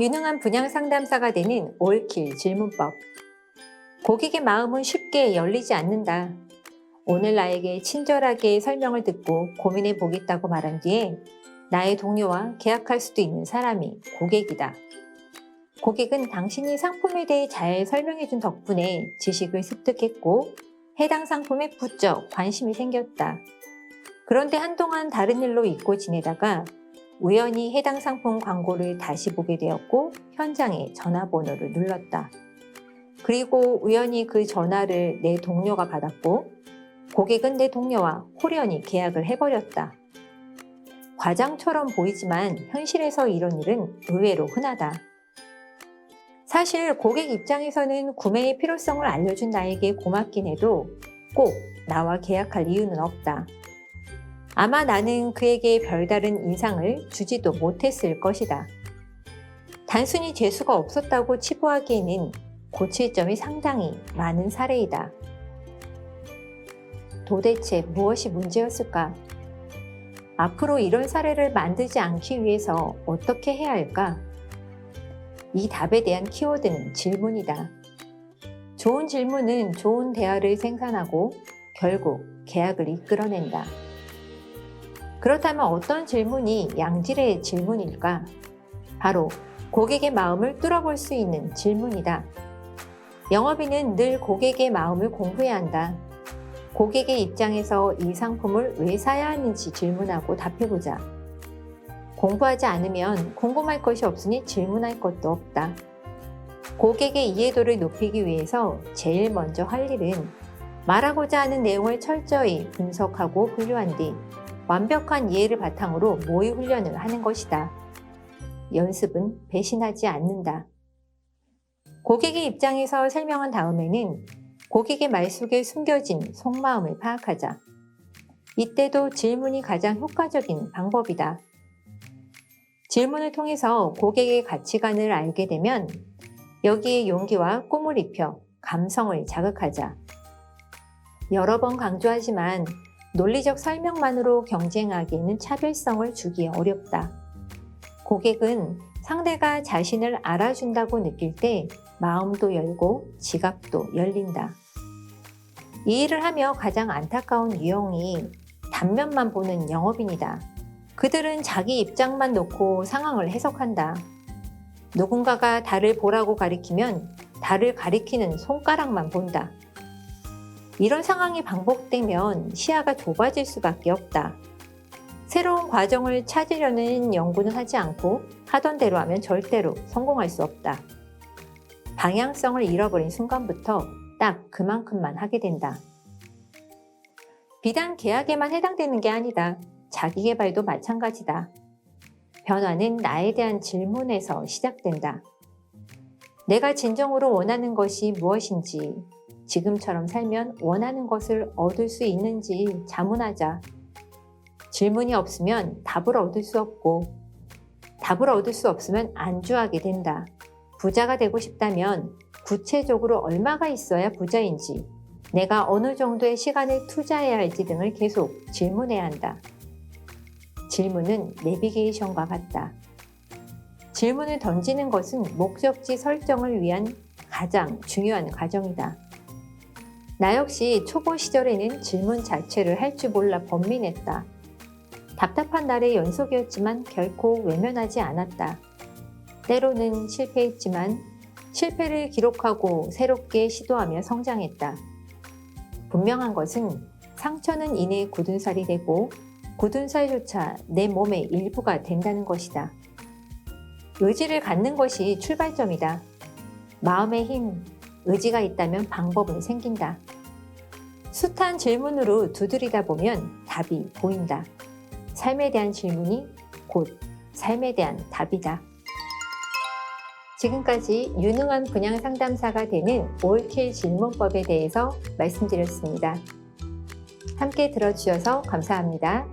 유능한 분양 상담사가 되는 올킬 질문법. 고객의 마음은 쉽게 열리지 않는다. 오늘 나에게 친절하게 설명을 듣고 고민해 보겠다고 말한 뒤에 나의 동료와 계약할 수도 있는 사람이 고객이다. 고객은 당신이 상품에 대해 잘 설명해 준 덕분에 지식을 습득했고 해당 상품에 부쩍 관심이 생겼다. 그런데 한동안 다른 일로 잊고 지내다가 우연히 해당 상품 광고를 다시 보게 되었고 현장에 전화번호를 눌렀다. 그리고 우연히 그 전화를 내 동료가 받았고 고객은 내 동료와 홀연히 계약을 해버렸다. 과장처럼 보이지만 현실에서 이런 일은 의외로 흔하다. 사실 고객 입장에서는 구매의 필요성을 알려준 나에게 고맙긴 해도 꼭 나와 계약할 이유는 없다. 아마 나는 그에게 별다른 인상을 주지도 못했을 것이다. 단순히 재수가 없었다고 치부하기에는 고칠 점이 상당히 많은 사례이다. 도대체 무엇이 문제였을까? 앞으로 이런 사례를 만들지 않기 위해서 어떻게 해야 할까? 이 답에 대한 키워드는 질문이다. 좋은 질문은 좋은 대화를 생산하고 결국 계약을 이끌어낸다. 그렇다면 어떤 질문이 양질의 질문일까? 바로 고객의 마음을 뚫어볼 수 있는 질문이다. 영업인은 늘 고객의 마음을 공부해야 한다. 고객의 입장에서 이 상품을 왜 사야 하는지 질문하고 답해보자. 공부하지 않으면 궁금할 것이 없으니 질문할 것도 없다. 고객의 이해도를 높이기 위해서 제일 먼저 할 일은 말하고자 하는 내용을 철저히 분석하고 분류한 뒤 완벽한 이해를 바탕으로 모의 훈련을 하는 것이다. 연습은 배신하지 않는다. 고객의 입장에서 설명한 다음에는 고객의 말 속에 숨겨진 속마음을 파악하자. 이때도 질문이 가장 효과적인 방법이다. 질문을 통해서 고객의 가치관을 알게 되면 여기에 용기와 꿈을 입혀 감성을 자극하자. 여러 번 강조하지만 논리적 설명만으로 경쟁하기에는 차별성을 주기 어렵다. 고객은 상대가 자신을 알아준다고 느낄 때 마음도 열고 지갑도 열린다. 이 일을 하며 가장 안타까운 유형이 단면만 보는 영업인이다. 그들은 자기 입장만 놓고 상황을 해석한다. 누군가가 달을 보라고 가리키면 달을 가리키는 손가락만 본다. 이런 상황이 반복되면 시야가 좁아질 수밖에 없다. 새로운 과정을 찾으려는 연구는 하지 않고 하던 대로 하면 절대로 성공할 수 없다. 방향성을 잃어버린 순간부터 딱 그만큼만 하게 된다. 비단 계약에만 해당되는 게 아니다. 자기 개발도 마찬가지다. 변화는 나에 대한 질문에서 시작된다. 내가 진정으로 원하는 것이 무엇인지, 지금처럼 살면 원하는 것을 얻을 수 있는지 자문하자. 질문이 없으면 답을 얻을 수 없고, 답을 얻을 수 없으면 안주하게 된다. 부자가 되고 싶다면 구체적으로 얼마가 있어야 부자인지, 내가 어느 정도의 시간을 투자해야 할지 등을 계속 질문해야 한다. 질문은 내비게이션과 같다. 질문을 던지는 것은 목적지 설정을 위한 가장 중요한 과정이다. 나 역시 초보 시절에는 질문 자체를 할 줄 몰라 번민했다. 답답한 날의 연속이었지만 결코 외면하지 않았다. 때로는 실패했지만 실패를 기록하고 새롭게 시도하며 성장했다. 분명한 것은 상처는 이내 굳은 살이 되고 굳은 살조차 내 몸의 일부가 된다는 것이다. 의지를 갖는 것이 출발점이다. 마음의 힘, 의지가 있다면 방법은 생긴다. 숱한 질문으로 두드리다 보면 답이 보인다. 삶에 대한 질문이 곧 삶에 대한 답이다. 지금까지 유능한 분양 상담사가 되는 올킬 질문법에 대해서 말씀드렸습니다. 함께 들어주셔서 감사합니다.